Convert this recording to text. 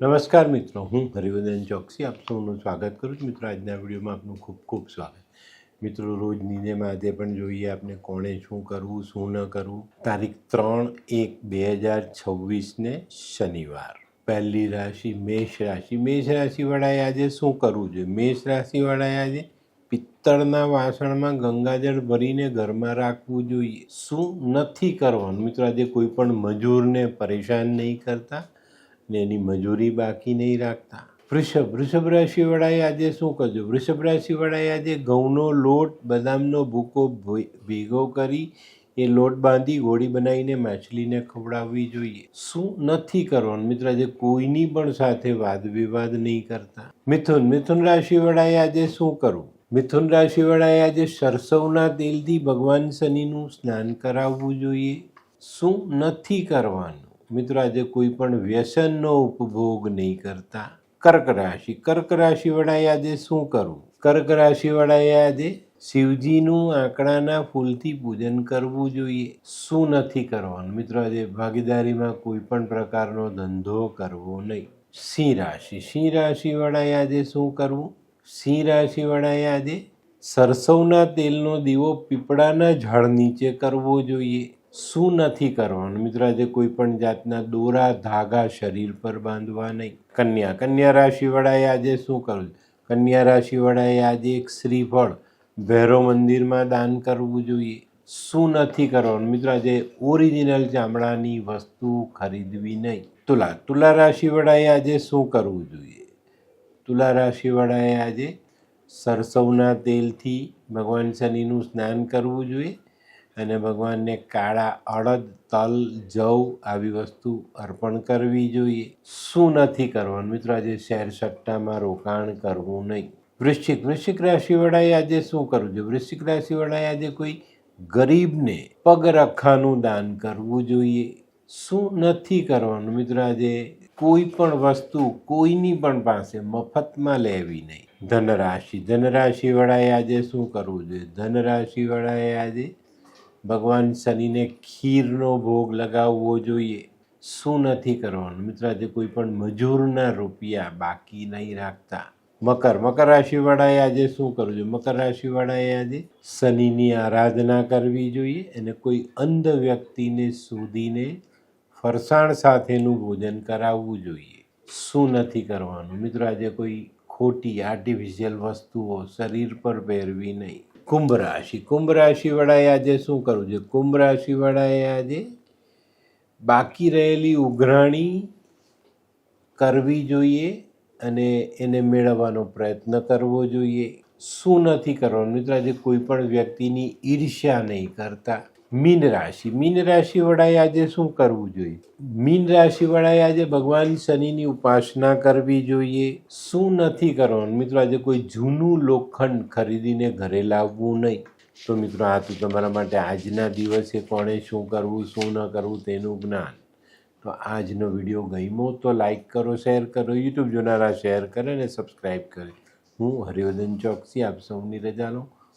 નમસ્કાર મિત્રો, હું હરિવર્ધન ચોકસી, આપ સૌનું સ્વાગત કરું છું. મિત્રો, આજના વિડીયોમાં આપનું ખૂબ ખૂબ સ્વાગત. મિત્રો, રોજની જેમ આજે પણ જોઈએ આપણે કોણે શું કરવું, શું ન કરવું. તારીખ ત્રણ એક બે હજાર છવ્વીસને શનિવાર. પહેલી રાશિ મેષ રાશિ. મેષ રાશિવાળાએ આજે શું કરવું જોઈએ? મેષ રાશિવાળાએ આજે પિત્તળના વાસણમાં ગંગાજળ ભરીને ઘરમાં રાખવું જોઈએ. શું નથી કરવાનું? મિત્રો, આજે કોઈ પણ મજૂરને પરેશાન નહીં કરતા. ને એની મજૂરી બાકી નહીં રાખતા. વૃષભ વૃષભ રાશિવાળાએ આજે શું કરજો વૃષભ રાશિવાળાએ આજે ઘઉંનો લોટ, બદામનો ભૂકો ભેગો કરી એ લોટ બાંધી ગોળી બનાવીને માછલીને ખવડાવવી જોઈએ. શું નથી કરવાનું? મિત્ર, આજે કોઈની પણ સાથે વાદ વિવાદ નહીં કરતા. મિથુન મિથુન રાશિવાળાએ આજે શું કરવું? મિથુન રાશિવાળાએ આજે સરસવના તેલથી ભગવાન શનિનું સ્નાન કરાવવું જોઈએ. શું નથી કરવાનું? મિત્રો, આજે કોઈ પણ વ્યસનનો ઉપભોગ નહીં કરતા. કર્ક રાશિ. કર્ક રાશિવાળાએ આજે શું કરવું? કર્ક રાશિવાળાએ આજે શિવજીનું આંકડાના ફૂલથી પૂજન કરવું જોઈએ. શું નથી કરવાનું? મિત્રો, આજે ભાગીદારીમાં કોઈ પણ પ્રકારનો ધંધો કરવો નહીં. સિંહ રાશિ. સિંહ રાશિવાળાએ આજે શું કરવું? સિંહ રાશિવાળાએ આજે સરસવના તેલનો દીવો પીપળાના ઝાડ નીચે કરવો જોઈએ. શું નથી કરવાનું? મિત્રો, આજે કોઈ પણ જાતના દોરા ધાગા શરીર પર બાંધવા નહીં. કન્યા કન્યા રાશિવાળાએ આજે શું કરવું કન્યા રાશિવાળાએ આજે એક શ્રીફળ ભૈરવ મંદિરમાં દાન કરવું જોઈએ. શું નથી કરવાનું? મિત્રો, આજે ઓરિજિનલ ચામડાની વસ્તુ ખરીદવી નહીં. તુલા તુલા રાશિવાળાએ આજે શું કરવું જોઈએ? તુલા રાશિવાળાએ આજે સરસવના તેલથી ભગવાન શનિનું સ્નાન કરવું જોઈએ. અને ભગવાનને કાળા અડદ, તલ, જવ આવી વસ્તુ અર્પણ કરવી જોઈએ. શું નથી કરવાનું? મિત્રો, આજે શેર સટ્ટામાં રોકાણ કરવું નહીં. વૃશ્ચિક વૃશ્ચિક રાશિવાળાએ આજે શું કરવું જોઈએ? વૃશ્ચિક રાશિવાળાએ આજે કોઈ ગરીબને પગરખાનું દાન કરવું જોઈએ. શું નથી કરવાનું? મિત્રો, આજે કોઈ પણ વસ્તુ કોઈની પણ પાસે મફતમાં લેવી નહીં. ધનરાશિ, ધનરાશિવાળાએ આજે શું કરવું જોઈએ? ધનરાશિવાળાએ આજે ભગવાન શનિને ખીરનો ભોગ લગાવવો જોઈએ. શું નથી કરવાનું? મિત્રો આજે કોઈ પણ મજૂરના રૂપિયા બાકી નહીં રાખતા. મકર મકર રાશિવાળાએ આજે શું કરવું જોઈએ? મકર રાશિવાળાએ આજે શનિની આરાધના કરવી જોઈએ અને કોઈ અંધ વ્યક્તિને શોધીને ફરસાણ સાથેનું ભોજન કરાવવું જોઈએ. શું નથી કરવાનું? મિત્રો આજે કોઈ ખોટી આર્ટિફિશિયલ વસ્તુઓ શરીર પર પહેરવી નહીં. કુંભ રાશિ કુંભ રાશિવાળાએ આજે શું કરવું જોઈએ? કુંભ રાશિવાળાએ આજે બાકી રહેલી ઉઘરાણી કરવી જોઈએ અને એને મેળવવાનો પ્રયત્ન કરવો જોઈએ. શું નથી કરવાનું? મિત્રો, આજે કોઈ પણ વ્યક્તિની ઈર્ષ્યા નહીં કરતા. મીન રાશિ. મીન રાશિવાળાએ આજે શું કરવું જોઈએ? મીન રાશિવાળાએ આજે ભગવાન શનિની ઉપાસના કરવી જોઈએ. શું નથી કરવાનું? મિત્રો, આજે કોઈ જૂનું લોખંડ ખરીદીને ઘરે લાવવું નહીં. તો મિત્રો, આ તો તમારા માટે આજના દિવસે કોણે શું કરવું, શું ન કરવું તેનું જ્ઞાન. તો આજનો વીડિયો ગમ્યો તો લાઈક કરો, શેર કરો, યુટ્યુબ જોનારા શેર કરે અને સબસ્ક્રાઈબ કરે. હું હરિવર્ધન ચોકસી, આપ સૌની રજા લઉં.